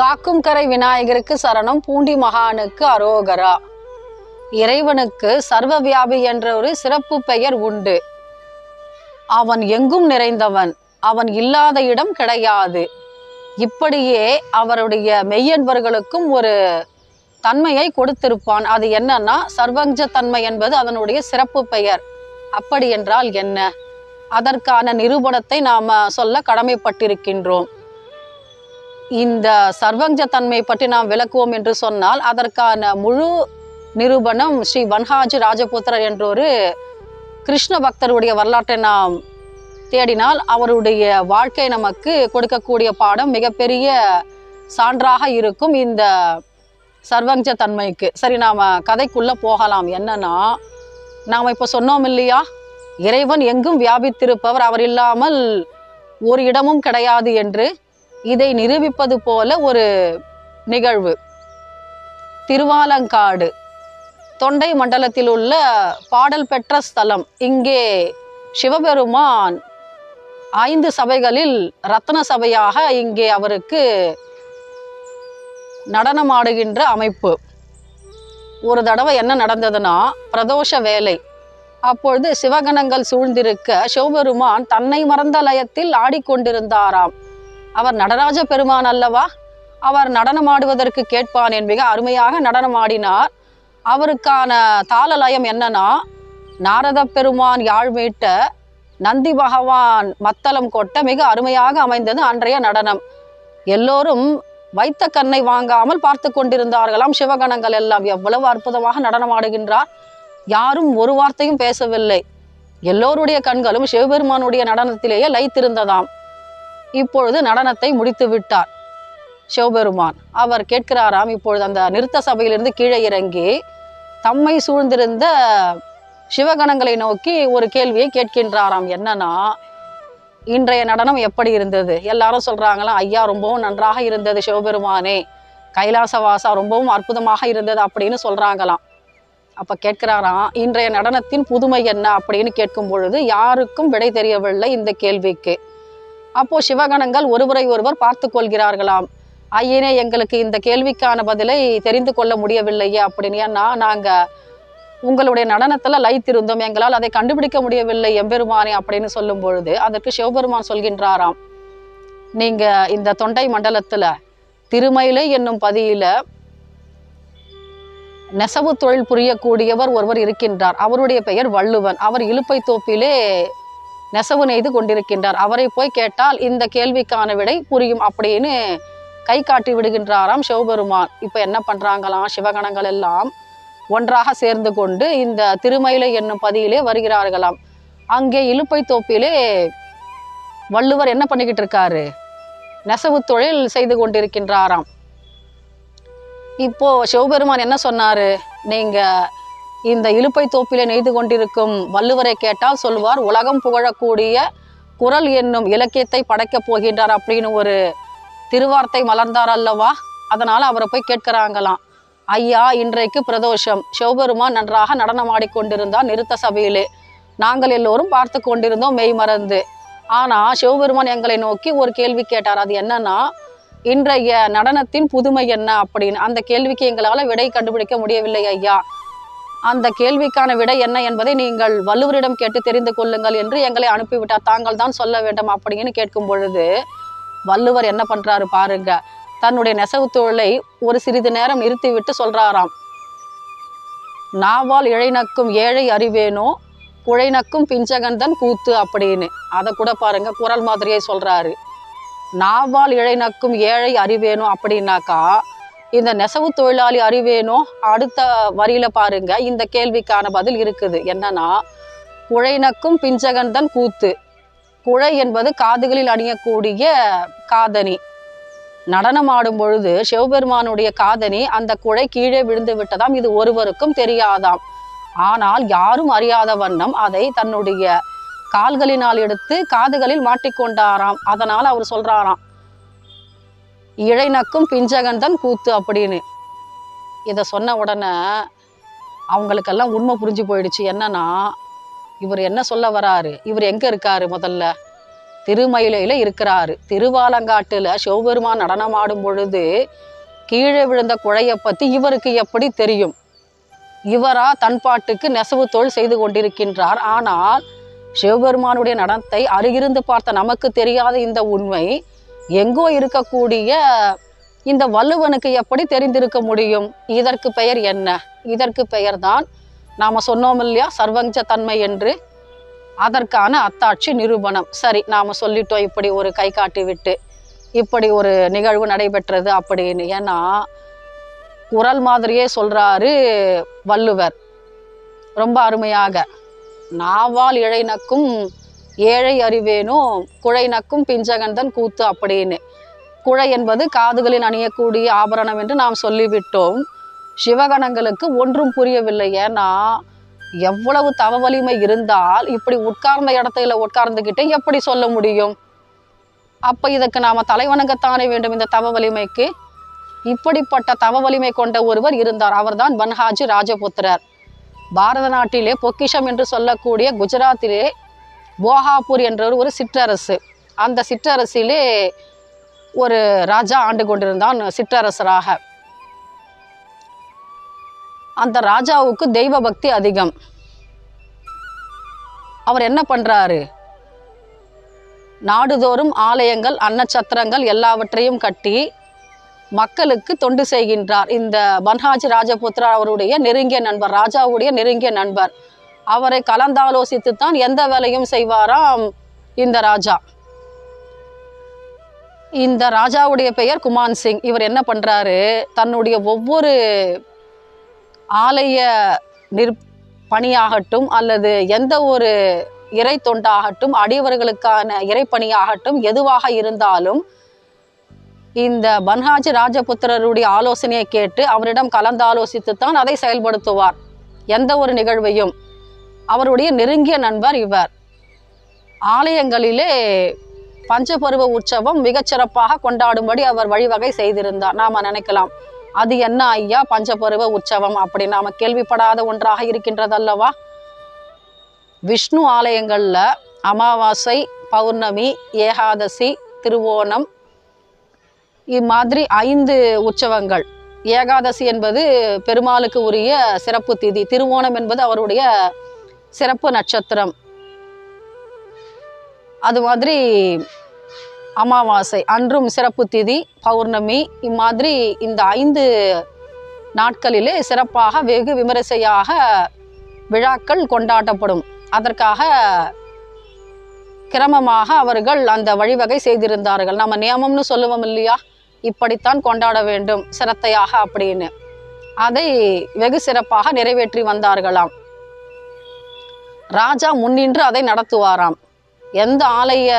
காக்கும் கரை விநாயகருக்கு சரணம் பூண்டி மகானுக்கு அரோகரா. இறைவனுக்கு சர்வ வியாபி என்ற ஒரு சிறப்பு பெயர் உண்டு. அவன் எங்கும் நிறைந்தவன் அவன் இல்லாத இடம் கிடையாது. இப்படியே அவருடைய மெய்யன்பர்களுக்கும் ஒரு தன்மையை கொடுத்திருப்பான். அது என்னன்னா சர்வஞ்ச தன்மை என்பது அதனுடைய சிறப்பு பெயர். அப்படி என்றால் என்ன? அதற்கான நிரூபணத்தை நாம சொல்ல கடமைப்பட்டிருக்கின்றோம். இந்த சர்வஞ்ச தன்மை பற்றி நாம் விளக்குவோம் என்று சொன்னால் அதற்கான முழு நிரூபணம் ஸ்ரீ வன்ஹாஜி ராஜபுத்திரர் என்றொரு கிருஷ்ண பக்தருடைய வரலாற்றை நாம் தேடினால் அவருடைய வாழ்க்கை நமக்கு கொடுக்கக்கூடிய பாடம் மிகப்பெரிய சான்றாக இருக்கும் இந்த சர்வஞ்ச தன்மைக்கு சரி நாம் கதைக்குள்ளே போகலாம். என்னன்னா நாம் இப்போ சொன்னோம் இல்லையா? இறைவன் எங்கும் வியாபித்திருப்பவர் அவர் இல்லாமல் ஒரு இடமும் கிடையாது என்று இதை நிரூபிப்பது போல ஒரு நிகழ்வு. திருவாலங்காடு. தொண்டை மண்டலத்தில் உள்ள பாடல் பெற்ற ஸ்தலம். இங்கே சிவபெருமான் ஐந்து சபைகளில் ரத்ன சபையாக இங்கே அவருக்கு நடனமாடுகின்ற அமைப்பு. ஒரு தடவை என்ன நடந்ததுன்னா பிரதோஷ வேலை. அப்பொழுது சிவகணங்கள் சூழ்ந்திருக்க சிவபெருமான் தன்னை மறந்த லயத்தில் ஆடிக்கொண்டிருந்தாராம். அவர் நடராஜ பெருமான் அல்லவா? அவர் நடனமாடுவதற்கு கேட்பான் என் மிக அருமையாக நடனமாடினார். அவருக்கான தாள லயம் என்னன்னா நாரத பெருமான் யாழ் மீட்ட நந்தி பகவான் மத்தளம் கொட்ட மிக அருமையாக அமைந்தது அன்றைய நடனம். எல்லோரும் வைத்த கண்ணை வாங்காமல் பார்த்து கொண்டிருந்தார்களாம் சிவகணங்கள் எல்லாம். எவ்வளவு அற்புதமாக நடனமாடுகின்றார். யாரும் ஒரு வார்த்தையும் பேசவில்லை. எல்லோருடைய கண்களும் சிவபெருமானுடைய நடனத்திலேயே லைத்திருந்ததாம். இப்பொழுது நடனத்தை முடித்து விட்டார். சிவபெருமான் அவர் கேட்கிறாராம் இப்பொழுது அந்த நிறுத்த சபையிலிருந்து கீழே இறங்கி தம்மை சூழ்ந்திருந்த சிவகணங்களை நோக்கி ஒரு கேள்வியை கேட்கின்றாராம். என்னன்னா இன்றைய நடனம் எப்படி இருந்தது? எல்லாரும் சொல்றாங்களாம் ஐயா ரொம்பவும் நன்றாக இருந்தது சிவபெருமானே. கைலாசவாசா ரொம்பவும் அற்புதமாக இருந்தது அப்படின்னு சொல்றாங்களாம். அப்ப கேட்கிறாராம் இன்றைய நடனத்தின் புதுமை என்ன? அப்படின்னு கேட்கும் பொழுது யாருக்கும் விடை தெரியவில்லை இந்த கேள்விக்கு. அப்போ சிவகணங்கள் ஒருவரை ஒருவர் பார்த்து கொள்கிறார்களாம். ஐயனே எங்களுக்கு இந்த கேள்விக்கான பதிலை தெரிந்து கொள்ள முடியவில்லையே அப்படின்னு ஏன்னா நாங்கள் உங்களுடைய நடனத்தில் லைத்திருந்தோம். எங்களால் அதை கண்டுபிடிக்க முடியவில்லை எம்பெருமானே அப்படின்னு சொல்லும் பொழுது அதற்கு சிவபெருமான் சொல்கின்றாராம். நீங்கள் இந்த தொண்டை மண்டலத்தில் திருமயிலை என்னும் பதியில் நெசவு தொழில் புரியக்கூடியவர் ஒருவர் இருக்கின்றார். அவருடைய பெயர் வள்ளுவன். அவர் இலுப்பை தோப்பிலே நெசவு நெய்து கொண்டிருக்கின்றார். அவரை போய் கேட்டால் இந்த கேள்விக்கான விடை புரியும் அப்படின்னு கை காட்டி விடுகின்றாராம் சிவபெருமான். இப்போ என்ன பண்ணுறாங்களாம் சிவகணங்கள் எல்லாம் ஒன்றாக சேர்ந்து கொண்டு இந்த திருமயிலை என்னும் பதியிலே வருகிறார்களாம். அங்கே இலுப்பை தோப்பிலே வள்ளுவர் என்ன பண்ணிக்கிட்டு இருக்காரு? நெசவு தொழில் செய்து கொண்டிருக்கின்றாராம். இப்போ சிவபெருமான் என்ன சொன்னாரு? நீங்க இந்த இழுப்பை தோப்பிலே நெய்து கொண்டிருக்கும் வள்ளுவரை கேட்டால் சொல்வார் உலகம் புகழக்கூடிய குரல் என்னும் இலக்கியத்தை படைக்கப் போகின்றார் அப்படின்னு ஒரு திருவார்த்தை மலர்ந்தார் அல்லவா? அதனால் அவரை போய் கேட்கிறாங்களாம். ஐயா இன்றைக்கு பிரதோஷம். சிவபெருமான் நன்றாக நடனமாடிக்கொண்டிருந்தார் நிறுத்த சபையிலே. நாங்கள் எல்லோரும் பார்த்து கொண்டிருந்தோம் மெய் மறந்து. ஆனால் சிவபெருமான் எங்களை நோக்கி ஒரு கேள்வி கேட்டார். அது என்னன்னா இன்றைய நடனத்தின் புதுமை என்ன? அப்படின்னு. அந்த கேள்விக்கு எங்களால் விடை கண்டுபிடிக்க முடியவில்லை ஐயா. அந்த கேள்விக்கான விடை என்ன என்பதை நீங்கள் வள்ளுவரிடம் கேட்டு தெரிந்து கொள்ளுங்கள் என்று எங்களை அனுப்பிவிட்டார். தாங்கள் தான் சொல்ல வேண்டும் அப்படின்னு கேட்கும் பொழுது வள்ளுவர் என்ன பண்றாரு பாருங்க. தன்னுடைய நெசவு தொழிலை ஒரு சிறிது நேரம் நிறுத்திவிட்டு சொல்றாராம். நாவால் இழைநக்கும் ஏழை அறிவேனோ? குழைநக்கும் பிஞ்சகந்தன் கூத்து அப்படின்னு. அதை கூட பாருங்க குரல் மாதிரியே சொல்றாரு. நாவால் இழைநக்கும் ஏழை அறிவேனோ? அப்படின்னாக்கா இந்த நெசவு தொழிலாளி அறிவேனோ? அடுத்த வரியில பாருங்க. இந்த கேள்விக்கான பதில் இருக்குது. என்னன்னா குழைநக்கும் பிஞ்சகந்தன் கூத்து. குழை என்பது காதுகளில் அணியக்கூடிய காதணி. நடனம் ஆடும் பொழுது சிவபெருமானுடைய காதணி அந்த குழை கீழே விழுந்து விட்டதாம். இது ஒருவருக்கும் தெரியாதாம். ஆனால் யாரும் அறியாத வண்ணம் அதை தன்னுடைய கால்களினால் எடுத்து காதுகளில் மாட்டிக்கொண்டாராம். அதனால் அவர் சொல்றாராம் இழை நக்கும் பிஞ்சகந்தன் கூத்து அப்படின்னு. இதை சொன்ன உடனே அவங்களுக்கெல்லாம் உண்மை புரிஞ்சு போயிடுச்சு. என்னன்னா இவர் என்ன சொல்ல வராரு? இவர் எங்கே இருக்காரு முதல்ல? திருமயிலையில் இருக்கிறாரு. திருவாலங்காட்டில் சிவபெருமான் நடனமாடும் பொழுது கீழே விழுந்த குழையை பற்றி இவருக்கு எப்படி தெரியும்? இவரா தன் பாட்டுக்கு நெசவு தொழில் செய்து கொண்டிருக்கின்றார். ஆனால் சிவபெருமானுடைய நடனத்தை அருகிருந்து பார்த்த நமக்கு தெரியாத இந்த உண்மை எங்கோ இருக்கக்கூடிய இந்த வள்ளுவனுக்கு எப்படி தெரிந்திருக்க முடியும்? இதற்கு பெயர் என்ன? இதற்கு பெயர்தான் நாம் சொன்னோம் இல்லையா? சர்வஞ்ச தன்மை என்று. அதற்கான அத்தாட்சி நிரூபணம். சரி நாம் சொல்லிட்டோம் இப்படி ஒரு கை காட்டி விட்டு இப்படி ஒரு நிகழ்வு நடைபெற்றது அப்படின்னு. ஏன்னா குரல் மாதிரியே சொல்றாரு வள்ளுவர். ரொம்ப அருமையாக. நாவால் இழைனக்கும் ஏழை அறிவேனும் குழை நக்கும் பிஞ்சகந்தன் கூத்து அப்படின்னு குழை என்பது காதுகளில் அணியக்கூடிய ஆபரணம் என்று நாம் சொல்லிவிட்டோம். சிவகணங்களுக்கு ஒன்றும் புரியவில்லை ஏன்னா எவ்வளவு தவ வலிமை இருந்தால் இப்படி உட்கார்ந்த இடத்துல உட்கார்ந்துக்கிட்டு எப்படி சொல்ல முடியும்? அப்ப இதற்கு நாம தலைவணங்கத்தானே வேண்டும் இந்த தவ வலிமைக்கு? இப்படிப்பட்ட தவ வலிமை கொண்ட ஒருவர் இருந்தார். அவர்தான் பன்ஹாஜி ராஜபுத்திரர். பாரத நாட்டிலே பொக்கிஷம் என்று சொல்லக்கூடிய குஜராத்திலே போகாப்பூர் என்ற ஒரு சிற்றரசு. அந்த சிற்றரசிலே ஒரு ராஜா ஆண்டு கொண்டிருந்தான் சிற்றரசராக. அந்த ராஜாவுக்கு தெய்வ பக்தி அதிகம். அவர் என்ன பண்றாரு? நாடுதோறும் ஆலயங்கள் அன்னச்சத்திரங்கள் எல்லாவற்றையும் கட்டி மக்களுக்கு தொண்டு செய்கின்றார். இந்த பன்ஹாஜ் ராஜபுத்ரா அவருடைய நெருங்கிய நண்பர் ராஜாவுடைய நெருங்கிய நண்பர். அவரை கலந்தாலோசித்து தான் எந்த வேலையும் செய்வாராம் இந்த ராஜா. இந்த ராஜாவுடைய பெயர் குமான் சிங். இவர் என்ன பண்ணுறாரு தன்னுடைய ஒவ்வொரு ஆலய நிற் பணியாகட்டும் அல்லது எந்த ஒரு இறை தொண்டாகட்டும் அடியவர்களுக்கான இறைப்பணியாகட்டும் எதுவாக இருந்தாலும் இந்த பன்ஹாஜ் ராஜபுத்திரருடைய ஆலோசனையை கேட்டு அவரிடம் கலந்தாலோசித்து தான் அதை செயல்படுத்துவார். எந்த ஒரு நிகழ்வையும். அவருடைய நெருங்கிய நண்பர் இவர். ஆலயங்களிலே பஞ்சபருவ உற்சவம் மிகச்சிறப்பாக கொண்டாடும்படி அவர் வழிவகை செய்திருந்தார். நாம நினைக்கலாம் அது என்ன ஐயா பஞ்சபருவ உற்சவம் அப்படி நாம கேள்விப்படாத ஒன்றாக இருக்கின்றது அல்லவா விஷ்ணு ஆலயங்களில் அமாவாசை பௌர்ணமி ஏகாதசி திருவோணம் இம்மாதிரி ஐந்து உற்சவங்கள். ஏகாதசி என்பது பெருமாளுக்கு உரிய சிறப்பு திதி. திருவோணம் என்பது அவருடைய சிறப்பு நட்சத்திரம். அது மாதிரி அமாவாசை அன்றும் சிறப்பு திதி பௌர்ணமி இம்மாதிரி இந்த ஐந்து நாட்களிலே சிறப்பாக வெகு விமரிசையாக விழாக்கள் கொண்டாடப்படும். அதற்காக கிரமமாக அவர்கள் அந்த வழிவகை செய்திருந்தார்கள். நம்ம நியமம்னு சொல்லுவோம் இல்லையா? இப்படித்தான் கொண்டாட வேண்டும் சிரத்தையாக அப்படின்னு. அதை வெகு சிறப்பாக நிறைவேற்றி வந்தார்களாம். ராஜா முன்னின்று அதை நடத்துவாராம். எந்த ஆலய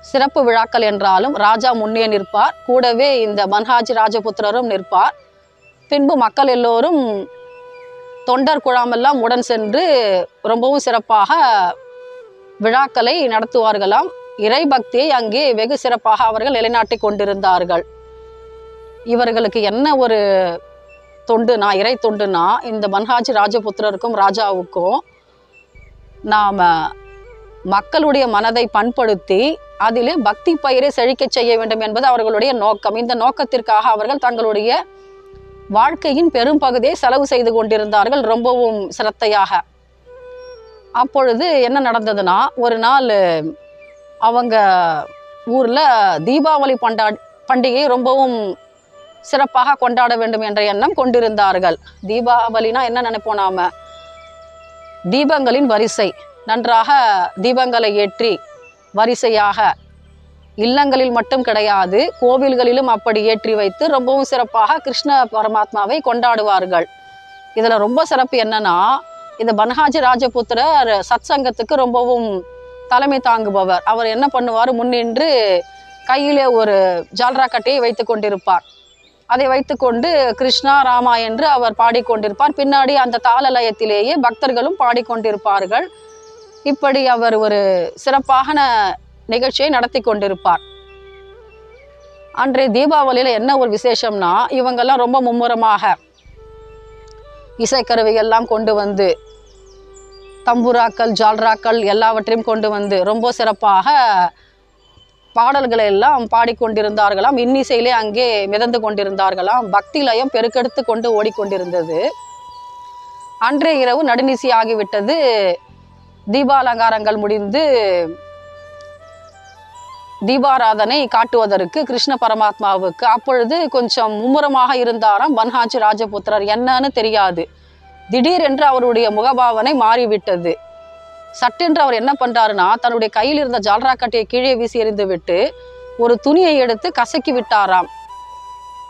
சிறப்பு விழாக்கள் என்றாலும் ராஜா முன்னே நிற்பார். கூடவே இந்த மன்ஹாஜி ராஜபுத்திரரும் நிற்பார். பின்பு மக்கள் எல்லோரும் தொண்டர் குழாமெல்லாம் உடன் சென்று ரொம்பவும் சிறப்பாக விழாக்களை நடத்துவார்களாம். இறை பக்தியை அங்கே வெகு சிறப்பாக அவர்கள் நிலைநாட்டி கொண்டிருந்தார்கள். இவர்களுக்கு என்ன ஒரு தொண்டுனா இறை தொண்டுனா இந்த மன்ஹாஜி ராஜபுத்திரருக்கும் ராஜாவுக்கும் நாம் மக்களுடைய மனதை பண்படுத்தி அதிலே பக்தி பயிரை செழிக்கச் செய்ய வேண்டும் என்பது அவர்களுடைய நோக்கம். இந்த நோக்கத்திற்காக அவர்கள் தங்களுடைய வாழ்க்கையின் பெரும் பகுதியை செலவு செய்து கொண்டிருந்தார்கள் ரொம்பவும் சிரத்தையாக. அப்பொழுது என்ன நடந்ததுன்னா ஒரு நாள் அவங்க ஊரில் தீபாவளி பண்டா பண்டிகை ரொம்பவும் சிறப்பாக கொண்டாட வேண்டும் என்ற எண்ணம் கொண்டிருந்தார்கள். தீபாவளினா என்ன நினைப்போம் நாம? தீபங்களின் வரிசை. நன்றாக தீபங்களை ஏற்றி வரிசையாக. இல்லங்களில் மட்டும் கிடையாது கோவில்களிலும் அப்படி ஏற்றி வைத்து ரொம்பவும் சிறப்பாக கிருஷ்ண பரமாத்மாவை கொண்டாடுவார்கள். இதில் ரொம்ப சிறப்பு என்னன்னா இந்த பன்ஹாஜி ராஜபுத்திரர் சத்சங்கத்துக்கு ரொம்பவும் தலைமை தாங்குபவர். அவர் என்ன பண்ணுவார்? முன்னின்று கையிலே ஒரு ஜால்ரா கட்டையை வைத்து கொண்டிருப்பார். அதை வைத்துக்கொண்டு கிருஷ்ணா ராமா என்று அவர் பாடிக்கொண்டிருப்பார். பின்னாடி அந்த தாளலயத்திலேயே பக்தர்களும் பாடிக்கொண்டிருப்பார்கள். இப்படி அவர் ஒரு சிறப்பான நிகழ்ச்சியை நடத்தி கொண்டிருப்பார். அன்றைய தீபாவளியில் என்ன ஒரு விசேஷம்னா இவங்கெல்லாம் ரொம்ப மும்முரமாக இசைக்கருவிகள்லாம் கொண்டு வந்து தம்புராக்கள் ஜால்ராக்கள் எல்லாவற்றையும் கொண்டு வந்து ரொம்ப சிறப்பாக பாடல்களை எல்லாம் பாடிக்கொண்டிருந்தார்களாம். இன்னிசையிலே அங்கே மிதந்து கொண்டிருந்தார்களாம். பக்தி லயம் பெருக்கெடுத்து கொண்டு ஓடிக்கொண்டிருந்தது. அன்றைய இரவு நடுநிசி ஆகிவிட்டது. தீபாலங்காரங்கள் முடிந்து தீபாராதனை காட்டுவதற்கு கிருஷ்ண பரமாத்மாவுக்கு அப்பொழுது கொஞ்சம் மும்முரமாக இருந்தாராம் பன்ஹாஜி ராஜபுத்திரர். என்னன்னு தெரியாது. திடீரென்று அவருடைய முகபாவனை மாறிவிட்டது. சட்டென்று அவர் என்ன பண்ணுறாருன்னா தன்னுடைய கையில் இருந்த ஜால்ரா கட்டையை கீழே வீசி எறிந்து விட்டு ஒரு துணியை எடுத்து கசக்கி விட்டாராம்.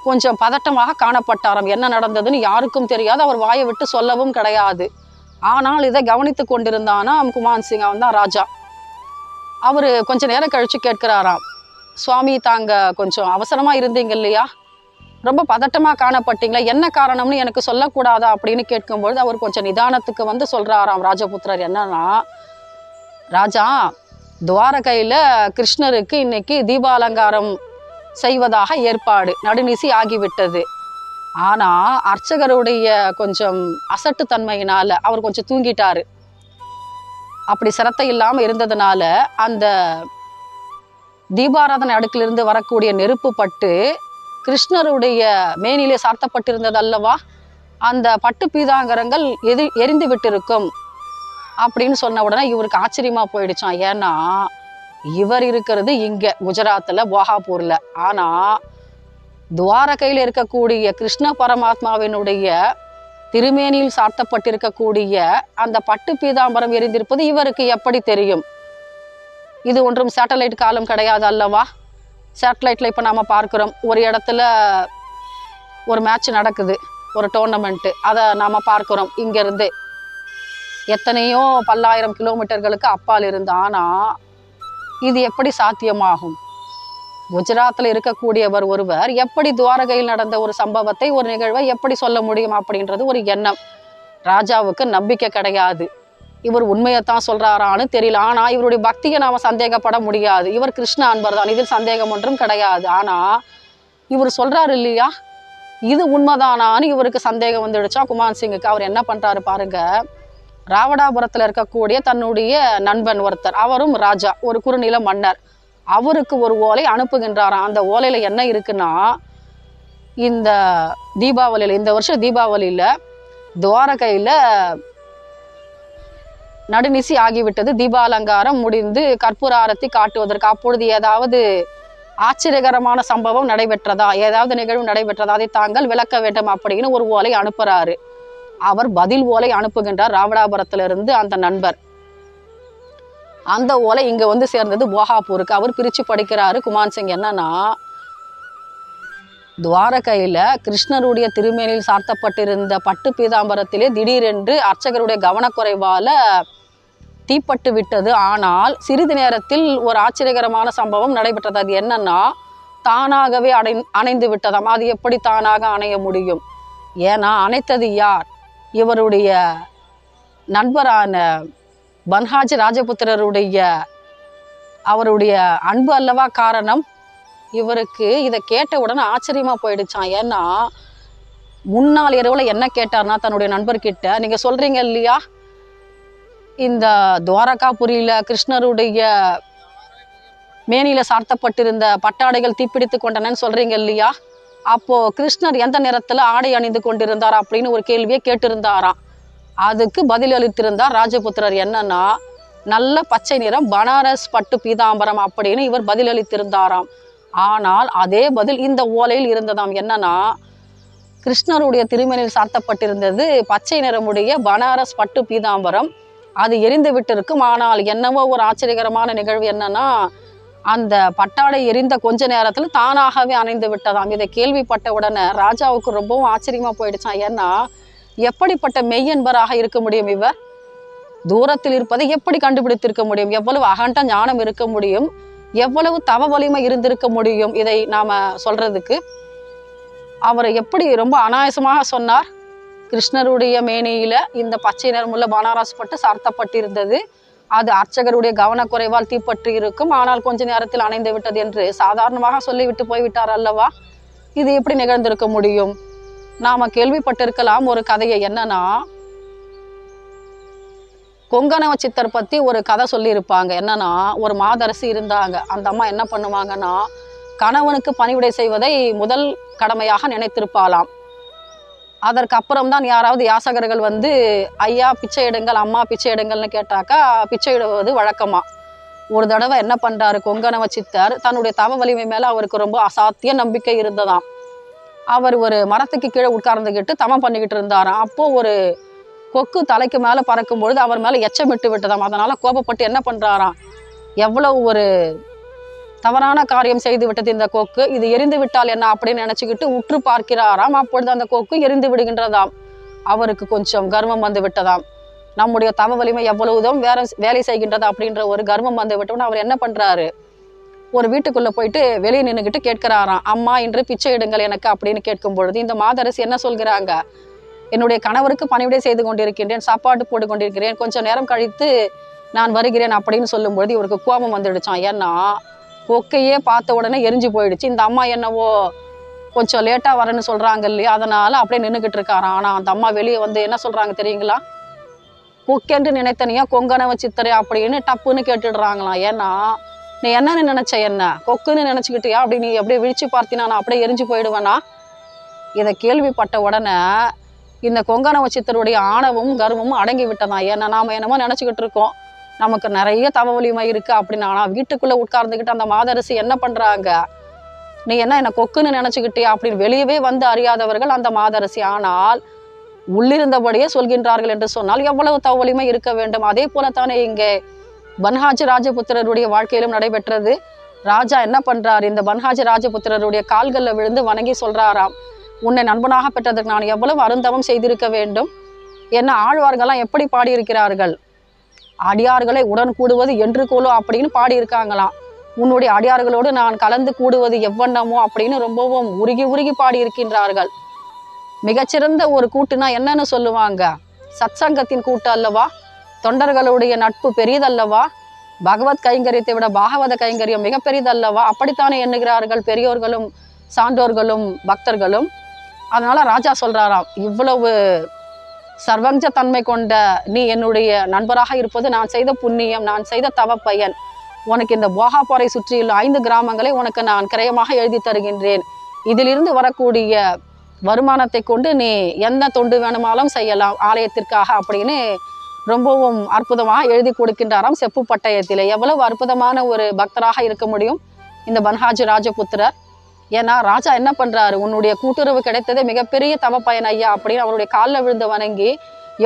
கொஞ்சம் பதட்டமாக காணப்பட்டாராம். என்ன நடந்ததுன்னு யாருக்கும் தெரியாது. அவர் வாயை விட்டு சொல்லவும் கிடையாது. ஆனால் இதை கவனித்து கொண்டிருந்தானாம் குமான் சிங். அவன் தான் ராஜா. அவர் கொஞ்சம் நேரம் கழித்து கேட்கிறாராம். சுவாமி தாங்க கொஞ்சம் அவசரமாக இருந்தீங்க இல்லையா? ரொம்ப பதட்டமாக காணப்பட்டீங்களா? என்ன காரணம்னு எனக்கு சொல்லக்கூடாதா? அப்படின்னு கேட்கும்பொழுது அவர் கொஞ்சம் நிதானத்துக்கு வந்து சொல்கிறாராம் ராஜபுத்திரர் என்னன்னா ராஜா துவாரகையில் கிருஷ்ணருக்கு இன்னைக்கு தீபாலங்காரம் செய்வதாக ஏற்பாடு. நடுநிசி ஆகிவிட்டது. ஆனால் அர்ச்சகருடைய கொஞ்சம் அசட்டுத்தன்மையினால் அவர் கொஞ்சம் தூங்கிட்டாரு. அப்படி சிரத்தை இல்லாமல் இருந்ததுனால அந்த தீபாராதனை அடுக்கிலிருந்து வரக்கூடிய நெருப்பு பட்டு கிருஷ்ணருடைய மேனிலே சாத்தப்பட்டிருந்தது அல்லவா அந்த பட்டு பீதாங்கரங்கள் எது எரிந்து விட்டிருக்கும் அப்படின்னு சொன்ன உடனே இவருக்கு ஆச்சரியமா போயிடுச்சான் ஏன்னா இவர் இருக்கிறது இங்க குஜராத்தில் போகாப்பூர்ல. ஆனா துவாரகையில் இருக்கக்கூடிய கிருஷ்ண பரமாத்மாவினுடைய திருமேனியில் சாத்தப்பட்டிருக்கக்கூடிய அந்த பட்டு பீதாம்பரம் எரிந்திருப்பது இவருக்கு எப்படி தெரியும்? இது ஒன்றும் சேட்டலைட் காலம் கிடையாது அல்லவா? சேட்டலைட்டில் இப்போ நாம் பார்க்குறோம். ஒரு இடத்துல ஒரு மேட்ச் நடக்குது. ஒரு டோர்னமெண்ட்டு அதை நாம் பார்க்குறோம். இங்கேருந்து எத்தனையோ பல்லாயிரம் கிலோமீட்டர்களுக்கு அப்பால் இருந்து. ஆனால் இது எப்படி சாத்தியமாகும்? குஜராத்தில் இருக்கக்கூடியவர் ஒருவர் எப்படி துவாரகையில் நடந்த ஒரு சம்பவத்தை ஒரு நிகழ்வை எப்படி சொல்ல முடியும் அப்படின்றது ஒரு எண்ணம். ராஜாவுக்கு நம்பிக்கை கிடையாது. இவர் உண்மையைத்தான் சொல்றாரான்னு தெரியல. ஆனா இவருடைய பக்தியை நாம சந்தேகப்பட முடியாது. இவர் கிருஷ்ண அன்பர் தான் இதில் சந்தேகம் ஒன்றும் கிடையாது. ஆனா இவர் சொல்றாரு இல்லையா? இது உண்மைதானான்னு இவருக்கு சந்தேகம் வந்துடுச்சா குமார் சிங்குக்கு. அவர் என்ன பண்றாரு பாருங்க. ராவடாபுரத்தில் இருக்கக்கூடிய தன்னுடைய நண்பன் ஒருத்தர். அவரும் ராஜா. ஒரு குறுநில மன்னர். அவருக்கு ஒரு ஓலை அனுப்புகின்றாராம். அந்த ஓலையில் என்ன இருக்குன்னா இந்த தீபாவளியில் இந்த வருஷம் தீபாவளியில் துவாரகையில் நடுநிசி ஆகிவிட்டது. தீபாலங்காரம் முடிந்து கற்பூர ஆரத்தி காட்டுவதற்கு அப்பொழுது ஏதாவது ஆச்சரியகரமான சம்பவம் நடைபெற்றதா? ஏதாவது நிகழ்வு நடைபெற்றதா? அதை தாங்கள் விளக்க வேண்டும் அப்படின்னு ஒரு ஓலை அனுப்புறாரு. அவர் பதில் ஓலை அனுப்புகின்றார் ராவடாபுரத்திலிருந்து அந்த நண்பர். அந்த ஓலை இங்க வந்து சேர்ந்தது போகாப்பூருக்கு. அவர் பிரிச்சு படிக்கிறாரு. குமான் சிங் என்னன்னா துவாரகையில் கிருஷ்ணருடைய திருமேனில் சார்த்தப்பட்டிருந்த பட்டு பீதாம்பரத்திலே திடீரென்று அர்ச்சகருடைய கவனக்குறைவால் தீப்பட்டு விட்டது. ஆனால் சிறிது நேரத்தில் ஒரு ஆச்சரியகரமான சம்பவம் நடைபெற்றது. அது என்னன்னா தானாகவே அடை அணைந்து விட்டதாம். அது எப்படி தானாக அணைய முடியும்? ஏன்னா அணைத்தது யார்? இவருடைய நண்பரான பன்ஹாஜ் ராஜபுத்திரருடைய அவருடைய அன்பு அல்லவா காரணம்? இவருக்கு இதை கேட்ட உடனே ஆச்சரியமா போயிடுச்சான் ஏன்னா முன்னாள் இரவுல என்ன கேட்டார்னா தன்னுடைய நண்பர்கிட்ட நீங்க சொல்றீங்க இல்லையா? இந்த துவாரகாபுரியில கிருஷ்ணருடைய மேனியில சார்த்தப்பட்டிருந்த பட்டாடைகள் தீப்பிடித்து கொண்டனன்னு சொல்றீங்க இல்லையா? அப்போ கிருஷ்ணர் எந்த நிறத்துல ஆடை அணிந்து கொண்டிருந்தார்? அப்படின்னு ஒரு கேள்வியை கேட்டிருந்தாராம். அதுக்கு பதில் அளித்திருந்தார் ராஜபுத்திரர். என்னன்னா நல்ல பச்சை நிறம் பனாரஸ் பட்டு பீதாம்பரம் அப்படின்னு இவர் பதில் அளித்திருந்தாராம். ஆனால் அதே பதில் இந்த ஓலையில் இருந்ததாம். என்னன்னா கிருஷ்ணருடைய திருமணில் சாத்தப்பட்டிருந்தது பச்சை நிறமுடைய பனாரஸ் பட்டு பீதாம்பரம். அது எரிந்து விட்டிருக்கும். ஆனால் என்னவோ ஒரு ஆச்சரியகரமான நிகழ்வு என்னன்னா அந்த பட்டாடை எரிந்த கொஞ்ச நேரத்தில் தானாகவே அணைந்து விட்டதாம். இதை கேள்விப்பட்ட உடனே ராஜாவுக்கு ரொம்பவும் ஆச்சரியமா போயிடுச்சான் ஏன்னா எப்படிப்பட்ட மெய்யன்பராக இருக்க முடியும் இவர்? தூரத்தில் இருப்பதை எப்படி கண்டுபிடித்திருக்க முடியும்? எவ்வளவு அகண்ட ஞானம் இருக்க முடியும்? எவ்வளவு தவ வலிமை இருந்திருக்க முடியும் இதை நாம் சொல்கிறதுக்கு அவரை எப்படி ரொம்ப அனாயசமாக சொன்னார்? கிருஷ்ணருடைய மேனியில் இந்த பச்சை நிறமுள்ள பனாரஸ் பட்டு சார்த்தப்பட்டிருந்தது. அது அர்ச்சகருடைய கவனக்குறைவால் தீப்பற்றி இருக்கும். ஆனால் கொஞ்ச நேரத்தில் அணைந்து விட்டது என்று சாதாரணமாக சொல்லிவிட்டு போய்விட்டார் அல்லவா? இது எப்படி நிகழ்ந்திருக்க முடியும்? நாம் கேள்விப்பட்டிருக்கலாம். ஒரு கதையை என்னன்னா கொங்கண சித்தர் பற்றி ஒரு கதை சொல்லியிருப்பாங்க. என்னன்னா ஒரு மாதரசி இருந்தாங்க. அந்த அம்மா என்ன பண்ணுவாங்கன்னா கணவனுக்கு பணிவிடை செய்வதை முதல் கடமையாக நினைத்திருப்பாளாம். அதற்கு அப்புறம் தான் யாராவது யாசகர்கள் வந்து ஐயா பிச்சை எடுங்கள் அம்மா பிச்சை எடுங்கள்னு கேட்டாக்கா பிச்சை இடுவது வழக்கமா? ஒரு தடவை என்ன பண்ணுறாரு கொங்கணவ சித்தர் தன்னுடைய தவ வலிமை மேலே அவருக்கு ரொம்ப அசாத்திய நம்பிக்கை இருந்ததாம். அவர் ஒரு மரத்துக்கு கீழே உட்கார்ந்துக்கிட்டு தவம் பண்ணிக்கிட்டு இருந்தாராம். அப்போது ஒரு கொக்கு தலைக்கு மேலே பறக்கும் பொழுது அவர் மேலே எச்சமிட்டு விட்டதாம். அதனால் கோபப்பட்டு என்ன பண்ணுறாராம் எவ்வளவு ஒரு தவறான காரியம் செய்து விட்டது இந்த கொக்கு. இது எரிந்து விட்டால் என்ன அப்படின்னு நினச்சிக்கிட்டு உற்று பார்க்கிறாராம். அப்பொழுது அந்த கொக்கு எரிந்து விடுகின்றதாம். அவருக்கு கொஞ்சம் கர்வம் வந்து விட்டதாம். நம்முடைய தவ வலிமை எவ்வளவுதான் வேற வேலை செய்கின்றது அப்படின்ற ஒரு கர்வம் வந்து விட்டோன்னு அவர் என்ன பண்ணுறாரு ஒரு வீட்டுக்குள்ள போயிட்டு வெளியே நின்றுக்கிட்டு கேட்கிறாராம். அம்மா இன்று பிச்சை எடுங்கள் எனக்கு அப்படின்னு கேட்கும் பொழுது இந்த மாதரசி என்ன சொல்கிறாங்க? என்னுடைய கணவருக்கு பணிவிடை செய்து கொண்டிருக்கின்றேன் சாப்பாடு போட்டு கொண்டிருக்கிறேன் கொஞ்சம் நேரம் கழித்து நான் வருகிறேன் அப்படின்னு சொல்லும்பொழுது இவருக்கு கோபம் வந்துடுச்சான் ஏன்னா கொக்கையே பார்த்த உடனே எரிஞ்சு போயிடுச்சு. இந்த அம்மா என்னவோ கொஞ்சம் லேட்டாக வரேன்னு சொல்கிறாங்க இல்லையா? அதனால் அப்படியே நின்றுக்கிட்டு இருக்காராம். ஆனால் அந்த அம்மா வெளியே வந்து என்ன சொல்கிறாங்க தெரியுங்களா? கொக்கென்று நினைத்தனியா கொங்கனவ சித்தரை அப்படின்னு டப்புன்னு கேட்டுடுறாங்களாம். ஏன்னா நீ என்னன்னு நினைச்ச என்ன? கொக்குன்னு நினச்சிக்கிட்டியா? அப்படி நீ அப்படியே விழிச்சு பார்த்தினா நான் அப்படியே எரிஞ்சு போயிடுவேனா? இதை கேள்விப்பட்ட உடனே இந்த கொங்கணவ சித்தருடைய ஆணவமும் கர்வமும் அடங்கி விட்டதான் ஏன்னா நாம என்னமோ நினச்சிக்கிட்டு இருக்கோம். நமக்கு நிறைய தவ வலிமை இருக்கு அப்படின்னு. ஆனால் வீட்டுக்குள்ளே உட்கார்ந்துக்கிட்டு அந்த மாதரசி என்ன பண்ணுறாங்க நீ என்ன என்ன கொக்குன்னு நினச்சிக்கிட்டியா அப்படின்னு வெளியவே வந்து அறியாதவர்கள் அந்த மாதரசி. ஆனால் உள்ளிருந்தபடியே சொல்கின்றார்கள் என்று சொன்னால் எவ்வளவு தவ வலிமை இருக்க வேண்டும்? அதே போலத்தானே தானே இங்கே பன்ஹாஜ் ராஜபுத்திரருடைய வாழ்க்கையிலும் நடைபெற்றது. ராஜா என்ன பண்றாரு? இந்த பன்ஹாஜ் ராஜபுத்திரருடைய கால்களில் விழுந்து வணங்கி சொல்றாராம். உன்னை நண்பனாக பெற்றதற்கு நான் எவ்வளவு அருந்தவம் செய்திருக்க வேண்டும்? என்ன ஆழ்வார்கள்லாம் எப்படி பாடியிருக்கிறார்கள்? அடியார்களை உடன் கூடுவது என்று கூலோ அப்படின்னு பாடியிருக்காங்களாம். உன்னுடைய அடியார்களோடு நான் கலந்து கூடுவது எவ்வண்ணமோ அப்படின்னு ரொம்பவும் உருகி உருகி பாடியிருக்கின்றார்கள். மிகச்சிறந்த ஒரு கூட்டுனா என்னன்னு சொல்லுவாங்க? சத்சங்கத்தின் கூட்டு அல்லவா? தொண்டர்களுடைய நட்பு பெரியதல்லவா பகவத் கைங்கரியத்தை விட பாகவத கைங்கரியம் மிக அப்படித்தானே எண்ணுகிறார்கள் பெரியோர்களும் சான்றோர்களும் பக்தர்களும்? அதனால ராஜா சொல்றாராம் இவ்வளவு சர்வஞ்ச தன்மை கொண்ட நீ என்னுடைய நண்பராக இருப்பது நான் செய்த புண்ணியம் நான் செய்த தவ பயன். உனக்கு இந்த போகாப்பாறை சுற்றியுள்ள ஐந்து கிராமங்களை உனக்கு நான் கிரயமாக எழுதி தருகின்றேன். இதிலிருந்து வரக்கூடிய வருமானத்தை கொண்டு நீ எந்த தொண்டு வேணுமாலும் செய்யலாம் ஆலயத்திற்காக அப்படின்னு ரொம்பவும் அற்புதமாக எழுதி கொடுக்கின்றாராம் செப்பு பட்டயத்தில் எவ்வளவு அற்புதமான ஒரு பக்தராக இருக்க முடியும் இந்த பன்ஹாஜி ராஜபுத்திரர். ஏன்னா ராஜா என்ன பண்றாரு? உன்னுடைய கூட்டுறவு கிடைத்ததே மிகப்பெரிய தவ பயன் ஐயா அப்படின்னு அவருடைய காலில் விழுந்து வணங்கி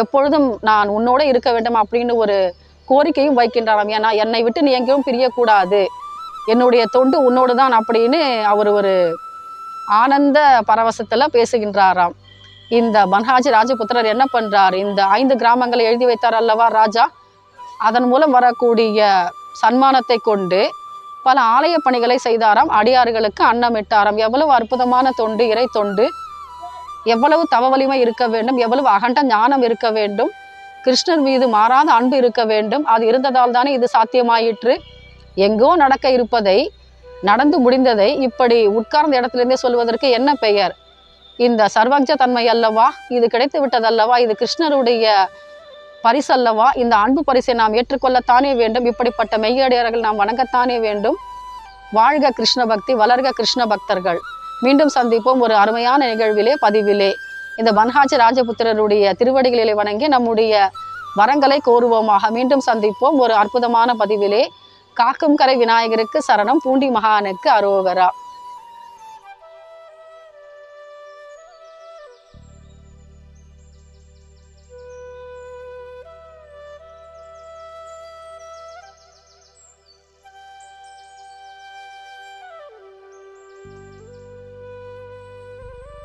எப்பொழுதும் நான் உன்னோட இருக்க வேண்டும் அப்படின்னு ஒரு கோரிக்கையும் வைக்கின்றாராம் ஏன்னா என்னை விட்டு நீ எங்கேயும் பிரியக்கூடாது. என்னுடைய தொண்டு உன்னோடு தான் அப்படின்னு அவர் ஒரு ஆனந்த பரவசத்தில் பேசுகின்றாராம். இந்த பன்ஹாஜி ராஜபுத்திரர் என்ன பண்றார்? இந்த ஐந்து கிராமங்களை எழுதி வைத்தார் அல்லவா ராஜா? அதன் மூலம் வரக்கூடிய சன்மானத்தை கொண்டு பல ஆலய பணிகளை செய்தாராம். அடியார்களுக்கு அன்னமிட்டாராம். எவ்வளவு அற்புதமான தொண்டு இறை தொண்டு. எவ்வளவு தவ வலிமை இருக்க வேண்டும். எவ்வளவு அகண்ட ஞானம் இருக்க வேண்டும். கிருஷ்ணர் மீது மாறாத அன்பு இருக்க வேண்டும். அது இருந்ததால் தானே இது சாத்தியமாயிற்று. எங்கோ நடக்க இருப்பதை நடந்து முடிந்ததை இப்படி உட்கார்ந்த இடத்திலிருந்தே சொல்வதற்கு என்ன பெயர்? இந்த சர்வஜ தன்மை அல்லவா? இது கிடைத்து விட்டதல்லவா இது கிருஷ்ணருடைய பரிசல்லவா? இந்த அன்பு பரிசை நாம் ஏற்றுக்கொள்ளத்தானே வேண்டும். இப்படிப்பட்ட மெய்யடியார்கள் நாம் வணங்கத்தானே வேண்டும். வாழ்க கிருஷ்ண பக்தி வளர்க கிருஷ்ண பக்தர்கள் மீண்டும் சந்திப்போம் ஒரு அருமையான நிகழ்விலே பதிவிலே. இந்த பன்ஹாஜி ராஜபுத்திரருடைய திருவடிகளிலே வணங்கி நம்முடைய வரங்களை கோருவோமாக. மீண்டும் சந்திப்போம் ஒரு அற்புதமான பதிவிலே. காக்கும் கரை விநாயகருக்கு சரணம் பூண்டி மகானுக்கு அரோகரா.